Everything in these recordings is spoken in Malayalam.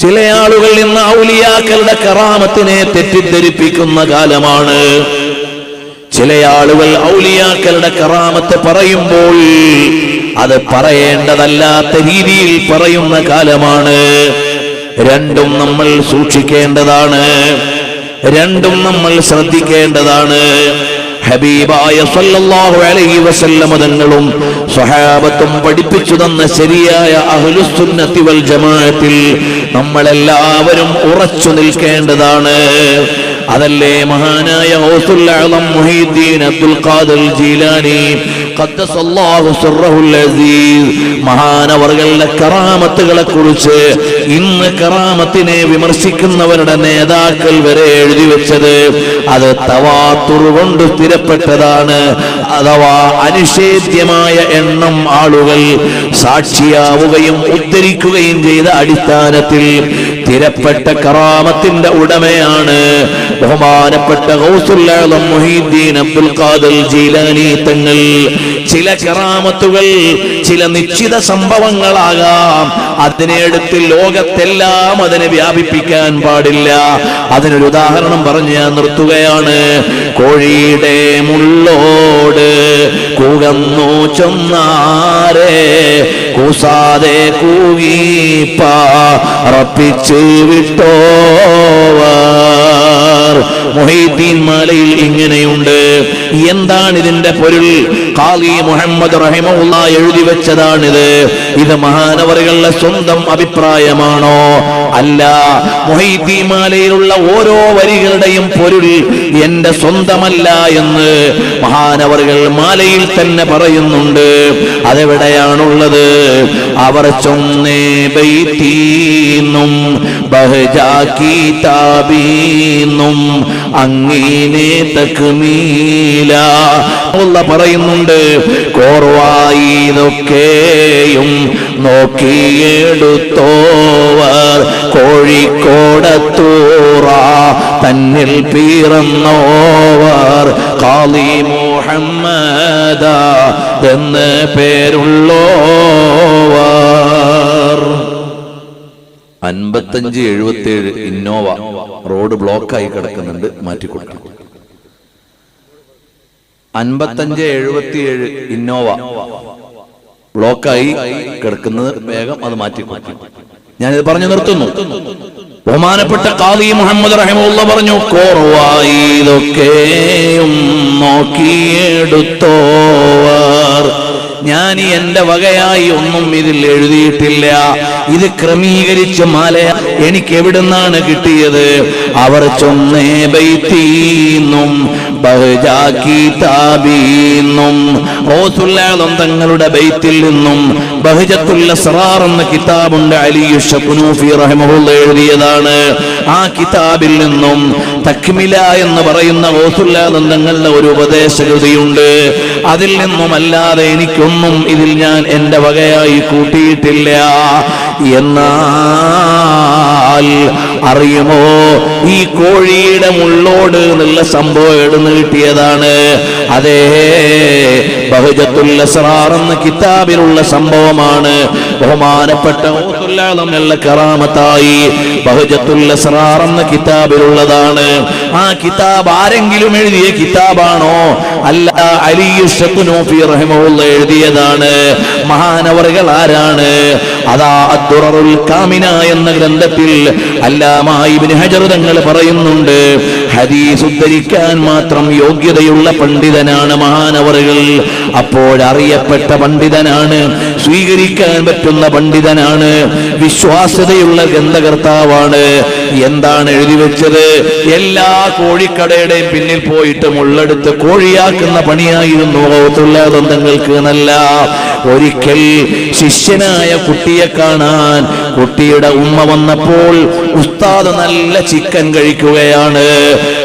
ചില ആളുകൾ ഇന്ന് ഔലിയാക്കളുടെ കറാമത്തിനെ തെറ്റിദ്ധരിപ്പിക്കുന്ന കാലമാണ്. ചില ആളുകൾ ഔലിയാക്കളുടെ കറാമത്ത് പറയുമ്പോൾ അത് പറയേണ്ടതല്ലാത്ത രീതിയിൽ പറയുന്ന കാലമാണ്. രണ്ടും നമ്മൾ സൂക്ഷിക്കേണ്ടതാണ്. രണ്ടും നമ്മൾ ശ്രദ്ധിക്കേണ്ടതാണ്. ഹബീബായ സല്ലല്ലാഹു അലൈഹി വസല്ലമ തങ്ങളും സ്വഹാബത്തും പഠിപ്പിച്ചു തന്ന ശരിയായ അഹ്ലുസുന്നത്തി വൽ ജമാഅത്തിൽ നമ്മളെല്ലാവരും ഉറച്ചു നിൽക്കേണ്ടതാണ്. അതല്ലേ മഹാനായ മുഹീദ്ദീൻ അബ്ദുൽ ഖാദിർ ജീലാനി മഹാനവർകളുടെ കറാമത്തുകളെ കുറിച്ച് ഇന്ന് കറാമത്തിനെ വിമർശിക്കുന്നവരുടെ നേതാക്കൾ വരെ എഴുതി വെച്ചത് അത് തവാത്തുർ കൊണ്ട് സ്ഥിരപ്പെട്ടതാണ്. അഥവാ അനിഷേധ്യമായ എണ്ണം ആളുകൾ സാക്ഷിയാവുകയും ഉദ്ധരിക്കുകയും ചെയ്ത അടിസ്ഥാനത്തിൽ സ്ഥിരപ്പെട്ട കറാമത്തിന്റെ ഉടമയാണ് ബഹുമാനപ്പെട്ട മുഹീദ്ദീൻ അബ്ദുൽ ഖാദിൽ ജീലാനി തങ്ങൾ. ചില കറാമത്തുകൾ ചില നിശ്ചിത സംഭവങ്ങളാകാം. അതിനെ എടുത്ത് ലോകത്തെല്ലാം അതിനെ വ്യാപിപ്പിക്കാൻ പാടില്ല. അതിനൊരു ഉദാഹരണം പറഞ്ഞ് ഞാൻ നിർത്തുകയാണ്. കോഴിയുടെ മുള്ളോട് കൂകന്നു ചൊന്നാരെ കൂസാതെ കൂകിപ്പറപ്പിച്ച് മൊഹീദ്ദീൻ മാലയിൽ ഇങ്ങനെയുണ്ട്. എന്താണ് ഇതിന്റെ പൊരുൾ? കാലി മുഹമ്മദ് റഹിമുള്ള എഴുതി വെച്ചതാണിത്. ഇത് മഹാനവറുകളുടെ സ്വന്തം അഭിപ്രായമാണോ? അല്ല. മൊഹീദ്ദീൻ മാലയിലുള്ള ഓരോ വരികളുടെയും പൊരുൾ എന്റെ സ്വന്തമല്ല എന്ന് മഹാനവറുകൾ മാലയിൽ തന്നെ പറയുന്നുണ്ട്. അതെവിടെയാണുള്ളത്? അവർ ചൊന്നേ ബൈത്തീന്നും ബഹജാക്കി താബീന്നും അങ്ങീനെ തക്മീല ഉള്ള പറയുന്നുണ്ട് കോർവായി ഇതൊക്കെയും നോക്കിയെടുത്തോവർ കോഴിക്കോടത്തൂറ തന്നിൽ പീറന്നോവർ. കാളി മുഹമ്മദ എന്ന് പേരുള്ളോവർ. അൻപത്തഞ്ച് എഴുപത്തിയേഴ് ഇന്നോവ. റോഡ് ബ്ലോക്കായി കിടക്കുന്നുണ്ട് മാറ്റിക്കൊടുക്കും. അൻപത്തഞ്ച് എഴുപത്തിയേഴ് ഇന്നോവ. ബ്ലോക്കായി കിടക്കുന്നത് വേഗം അത് മാറ്റി മാറ്റി ഞാനിത് പറഞ്ഞു നിർത്തുന്നു. ബഹുമാനപ്പെട്ട കാലി മുഹമ്മദ് റഹിമുള്ള പറഞ്ഞു കോർവായി ഇതൊക്കെയും നോക്കിയെടുത്തോവർ ഞാൻ എന്റെ വകയായി ഒന്നും ഇതിൽ എഴുതിയിട്ടില്ല. ഇത് ക്രമീകരിച്ച മാല എനിക്ക് എവിടുന്നാണ് കിട്ടിയത്? അവർ ചൊന്നേ ബൈത്തീന്നും ബഹജാക്കി താബീന്നും ഓസുല്ലാദം തങ്ങളുടെ ബൈത്തിൽ നിന്നും ബഹജത്തുല്ല സറാർ എന്ന കിതാബുണ്ട് അലിയു ഷഖ്നൂഫി റഹിമഹുല്ല എഴുതിയതാണ്. ആ കിതാബിൽ നിന്നും തക്മില എന്ന് പറയുന്ന ഓസുല്ലാദം തങ്ങളുടെ ഒരു ഉപദേശകൃതിയുണ്ട്. അതിൽ നിന്നും അല്ലാതെ എനിക്കൊന്നും ഇതിൽ ഞാൻ എന്റെ വകയായി കൂട്ടിയിട്ടില്ല. എന്നാൽ അറിയുമോ? ഈ കോഴിയുടെ മുള്ളോട് നല്ല സംഭവം എടുന്ന് കിട്ടിയതാണ്. അതേ ബഹുജത്തുൽ അസ്റാർ എന്ന കിതാബിലുള്ള സംഭവമാണ്. ബഹുമാനപ്പെട്ട നല്ല കറാമത്തായി ബഹുജത്തുൽ എന്ന കിതാബിലുള്ളതാണ്. ആ കിതാബ് ആരെങ്കിലും എഴുതിയ കിതാബാണോ? അല്ല അലിയു റഹിമുള്ള എഴുതിയതാണ്. മഹാനവറുകൾ ആരാണ്? അതാ അദ്ദുററുൽ കാമിന എന്ന ഗ്രന്ഥത്തിൽ അല്ലാമ ഇബ്നു ഹജർ തങ്ങൾ പറയുന്നുണ്ട് ഹദീസ് ഉദ്ധരിക്കാൻ മാത്രം യോഗ്യതയുള്ള പണ്ഡിതനാണ് മഹാനവറുകൾ. അപ്പോഴറിയപ്പെട്ട പണ്ഡിതനാണ് സ്വീകരിക്കാൻ പറ്റുന്ന പണ്ഡിതനാണ് വിശ്വാസ്യതയുള്ള ഗ്രന്ഥകർത്താവാണ്. എന്താണ് എഴുതി വെച്ചത്? എല്ലാ കോഴിക്കടയുടെയും പിന്നിൽ പോയിട്ട് മുള്ളെടുത്ത് കോഴിയാക്കുന്ന പണിയായിരുന്നു ബന്ധങ്ങൾക്ക് നല്ല ഒരിക്കൽ ശിഷ്യനായ കുട്ടിയെ കാണാൻ കുട്ടിയുടെ ഉമ്മ വന്നപ്പോൾ ഉസ്താദ് നല്ല ചിക്കൻ കഴിക്കുകയാണ്.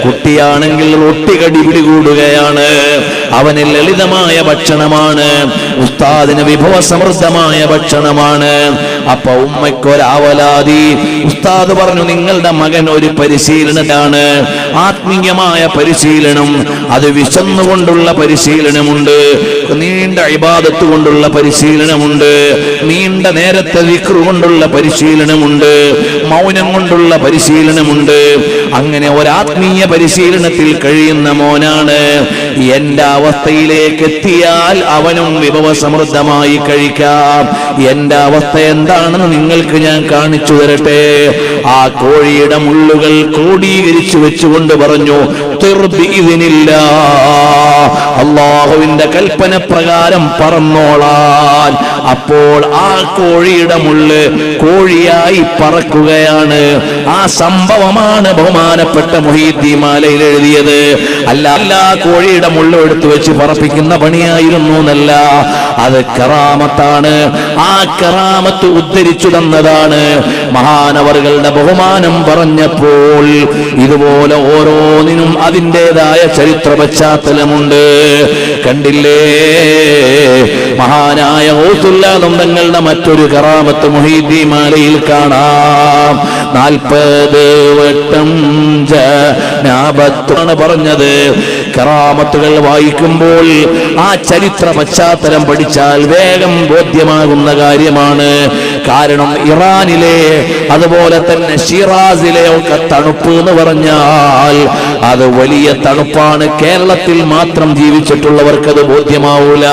കുട്ടിയാണെങ്കിൽ റൊട്ടികടി പിടികൂടുകയാണ് അവന് ലളിതമായ ഭക്ഷണമാണ്. ഉസ്താദിന് വിഭവ സമൃദ്ധമായ ഭക്ഷണമാണ്. അപ്പൊ ഉമ്മയ്ക്കൊരാവലാതി. ഉസ്താദ് പറഞ്ഞു നിങ്ങളുടെ മകൻ ഒരു പരിശീലനമാണ് ആത്മീയമായ പരിശീലനം. അത് വിശന്നുകൊണ്ടുള്ള പരിശീലനമുണ്ട്. നീണ്ട ഇബാദത്ത് കൊണ്ടുള്ള പരിശീലനമുണ്ട്. നീണ്ട നേരത്തെ വിക്രു കൊണ്ടുള്ള പരിശീലനമുണ്ട്. മൗനം കൊണ്ടുള്ള പരിശീലനമുണ്ട്. അങ്ങനെ ഒരാത്മീയ പരിശീലനത്തിൽ കഴിയുന്ന മോനാണ്. എന്റെ അവസ്ഥയിലേക്ക് എത്തിയാൽ അവനും വിഭവ സമൃദ്ധമായി കഴിക്കാം. എന്റെ അവസ്ഥ എന്താണെന്ന് നിങ്ങൾക്ക് ഞാൻ കാണിച്ചു തരട്ടെ. ആ കോഴിയുടെ മുള്ളുകൾ ക്രോഡീകരിച്ചു വെച്ചുകൊണ്ട് പറഞ്ഞു "തിർബി ഇതിനില്ല അള്ളാഹുവിന്റെ കൽപ്പന പ്രകാരം പറന്നോളാൻ. അപ്പോൾ ആ കോഴിയുടെ മുള്ള് കോഴിയായി പറക്കുകയാണ്. ആ സംഭവമാണ് ബഹുമാനപ്പെട്ട മൊഹീദ്ദി മാലയിൽ എഴുതിയത്. അല്ല അല്ല കോഴിയുടെ മുള്ളു എടുത്തു വെച്ച് പറപ്പിക്കുന്ന പണിയായിരുന്നു എന്നല്ല. അത് കറാമത്താണ്. ആ കറാമത്ത് ഉദ്ധരിച്ചു തന്നതാണ്. മഹാനവറുകളുടെ ബഹുമാനം പറഞ്ഞപ്പോൾ ഇതുപോലെ ഓരോന്നിനും അതിന്റെതായ ചരിത്ര പശ്ചാത്തലമുണ്ട്. കണ്ടില്ലേ? മഹാനായ ഓസുല്ലാദം തങ്ങളുടെ മറ്റൊരു കറാമത്ത് മൊഹീദി മാലയിൽ കാണാം. നാൽപ്പത് വട്ടം ജനാബത്താണ് പറഞ്ഞത്. കറാമത്തുകൾ വായിക്കുമ്പോൾ ആ ചരിത്ര പശ്ചാത്തലം പഠിച്ചാൽ വേഗം ബോധ്യമാകുന്ന കാര്യമാണ്. കാരണം ഇറാനിലെ അതുപോലെ തന്നെ ഷിറാസിലെ ഒക്കെ തണുപ്പ് എന്ന് പറഞ്ഞാൽ അത് വലിയ തണുപ്പാണ്. കേരളത്തിൽ മാത്രം ജീവിച്ചിട്ടുള്ളവർക്ക് അത് ബോധ്യമാവൂല.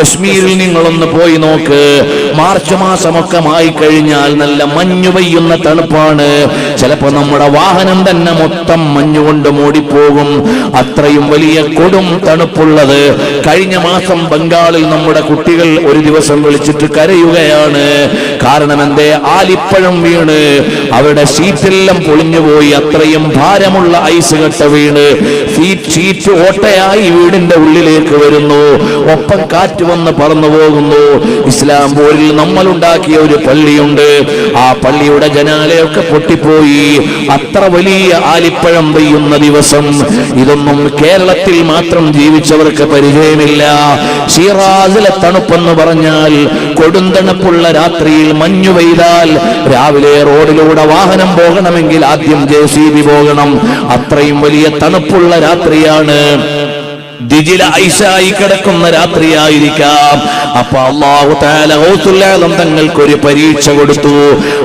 കശ്മീരിൽ നിങ്ങളൊന്ന് പോയി നോക്ക്. മാർച്ച് മാസമൊക്കെ ആയി കഴിഞ്ഞാൽ നല്ല മഞ്ഞു പെയ്യുന്ന തണുപ്പാണ്. ചിലപ്പോ നമ്മുടെ വാഹനം തന്നെ മൊത്തം മഞ്ഞുകൊണ്ട് മൂടിപ്പോകും. അത്രയും വലിയ കൊടും തണുപ്പുള്ളത്. കഴിഞ്ഞ മാസം ബംഗാളിൽ നമ്മുടെ കുട്ടികൾ ഒരു ദിവസം വിളിച്ചിട്ട് കരയുകയാണ്. കാരണം എന്തേ? ആലിപ്പഴം വീണ്. അവരുടെ ഷീറ്റെല്ലാം പൊളിഞ്ഞുപോയി. അത്രയും ഭാരമുള്ള ഐസ് കട്ട വീണ്. ഷീറ്റ് ഓട്ടയായി വീടിന്റെ ഉള്ളിലേക്ക് വരുന്നു. ഒപ്പം കാറ്റ് വന്ന് പറന്നു പോകുന്നു. ഇസ്ലാം പോരിൽ നമ്മൾ ഉണ്ടാക്കിയ ഒരു പള്ളിയുണ്ട്. ആ പള്ളിയുടെ ജനാലയൊക്കെ പൊട്ടിപ്പോയി. അത്ര വലിയ ആലിപ്പഴം പെയ്യുന്ന ദിവസം. ഇതൊന്നും കേരളത്തിൽ മാത്രം ജീവിച്ചവർക്ക് പരിചയമില്ല. ഷീറാസിലെ തണുപ്പെന്ന് പറഞ്ഞാൽ കൊടുന്തണുപ്പുള്ള രാത്രിയിൽ മഞ്ഞു പെയ്താൽ രാവിലെ റോഡിലൂടെ വാഹനം പോകണമെങ്കിൽ ആദ്യം ജെ പോകണം. അത്രയും വലിയ തണുപ്പുള്ള രാത്രിയാണ്. ദിജില ഐശായി കിടക്കുന്ന രാത്രിയായിരിക്കാം. അപ്പൊ അള്ളാഹു താല തങ്ങൾക്ക് ഒരു പരീക്ഷ കൊടുത്തു.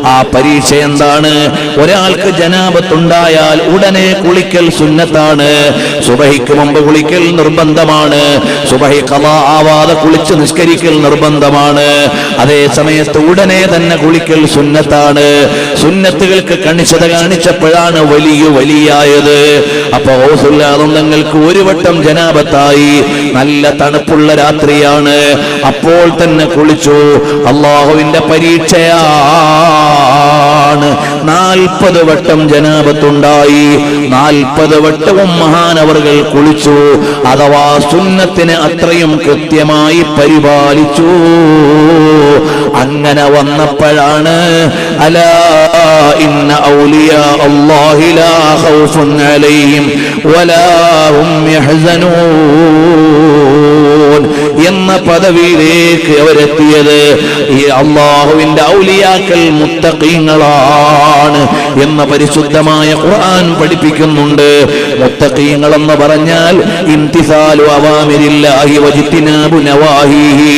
ആ പരീക്ഷ എന്താണ്? ഒരാൾക്ക് ജനാപത്തുണ്ടായാൽ ഉടനെ കുളിക്കൽ സുന്നത്താണ്. സുബഹിക്ക് മുമ്പ് കുളിക്കൽ നിർബന്ധമാണ്. സുബഹി കഥ ആവാതെ കുളിച്ച് നിഷ്കരിക്കൽ നിർബന്ധമാണ്. അതേ സമയത്ത് ഉടനെ തന്നെ കുളിക്കൽ സുന്നത്താണ്. സുന്നത്തുകൾക്ക് കണിച്ചത കാണിച്ചപ്പോഴാണ് വലിയ വലിയായത്. അപ്പൊ തങ്ങൾക്ക് ഒരു വട്ടം ജനാപത്തായി നല്ല തണുപ്പുള്ള രാത്രിയാണ്. അപ്പോൾ തന്നെ കുളിച്ചു. അള്ളാഹുവിന്റെ പരീക്ഷയാണ്. നാൽപ്പത് വട്ടം ജനാപത്തുണ്ടായി. നാൽപ്പത് വട്ടവും മഹാനവറുകൾ കുളിച്ചു. അഥവാ സുന്നത്തിന് അത്രയും കൃത്യമായി പരിപാലിച്ചു. അങ്ങനെ വന്നപ്പോഴാണ് അലാ ഇന്ന ഔലിയ അല്ലാഹി ലാ ഖൗഫുൻ അലൈഹിം വലാ ഹും യഹ്സനൂൻ എന്ന പദവിയിലേക്ക് അവരെത്തിയത് ഈ അള്ളാഹുവിന്റെ ഔലിയാക്കൽ മുത്തക്കീങ്ങളാണ് എന്ന പരിശുദ്ധമായ ഖുർആൻ പഠിപ്പിക്കുന്നുണ്ട്. മുത്തഖീങ്ങൾ എന്ന് പറഞ്ഞാൽ ഇംതിസാലു അവാമിരില്ലാഹി നവാഹിഹി.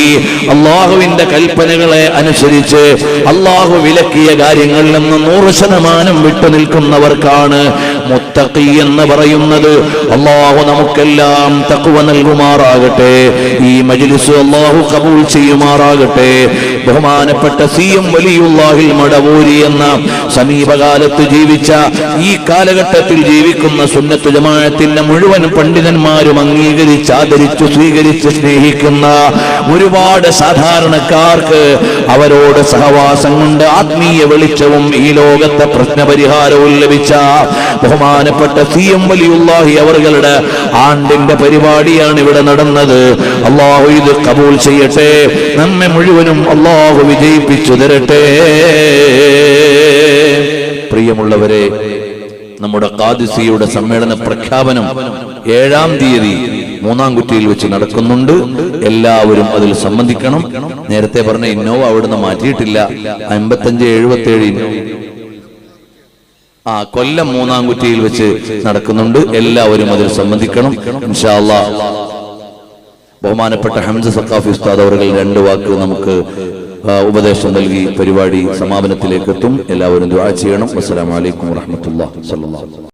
അള്ളാഹുവിന്റെ കൽപ്പനകളെ അനുസരിച്ച് അള്ളാഹു വിലക്കിയ കാര്യങ്ങളിൽ നിന്ന് നൂറ് ശതമാനം വിട്ടുനിൽക്കുന്നവർക്കാണ് മുത്തഖി എന്ന് പറയുന്നത്. അള്ളാഹു നമുക്കെല്ലാം തക്കുവ നൽകുമാറാകട്ടെ. ഈ മജിലിസ് അള്ളാഹു കബൂൾ ചെയ്യുമാറാകട്ടെ. ബഹുമാനപ്പെട്ട സി എം വലിയുള്ളാഹിൽ മടവൂരി എന്ന സമീപകാലത്ത് ജീവിച്ച ഈ കാലഘട്ടത്തിൽ ജീവിക്കുന്ന സുന്നത്ത് ജമാഅത്തിന്റെ മുഴുവൻ പണ്ഡിതന്മാരും അംഗീകരിച്ച് ആദരിച്ചു സ്വീകരിച്ച് സ്നേഹിക്കുന്ന ഒരുപാട് സാധാരണക്കാർക്ക് അവരോട് സഹവാസം കൊണ്ട് ആത്മീയ വെളിച്ചവും ഈ ലോകത്തെ പ്രശ്നപരിഹാരവും ലഭിച്ച ബഹുമാനപ്പെട്ട സി എം വലിയുള്ളാഹി അവരുടെ ആണ്ടിന്റെ പരിപാടിയാണ് ഇവിടെ നടന്നത്. അള്ളാഹു ഇത് കബൂൾ ചെയ്യട്ടെ. നമ്മെ മുഴുവനും അള്ളാഹു വിജയിപ്പിച്ചു തരട്ടെ. പ്രിയമുള്ളവരെ നമ്മുടെ കാദിസിയുടെ സമ്മേളന പ്രഖ്യാപനം ഏഴാം തീയതി മൂന്നാം കുറ്റിയിൽ വെച്ച് നടക്കുന്നുണ്ട്. എല്ലാവരും അതിൽ സംബന്ധിക്കണം. നേരത്തെ പറഞ്ഞ ഇന്നോവ അവിടുന്ന് മാറ്റിയിട്ടില്ല. അമ്പത്തഞ്ച് എഴുപത്തി ഏഴ് ആ കൊല്ലം മൂന്നാം കുറ്റിയിൽ വെച്ച് നടക്കുന്നുണ്ട്. എല്ലാവരും അതിൽ സംബന്ധിക്കണം. ബഹുമാനപ്പെട്ട ഹംസ സക്കാഫി ഉസ്താദ് അവർ രണ്ട് വാക്ക് നമുക്ക് ഉപദേശം നൽകി പരിപാടി സമാപനത്തിലേക്ക് എത്തും. എല്ലാവരും ദുആ ചെയ്യണം. അസ്സലാമു അലൈക്കും വറഹ്മത്തുള്ളാഹി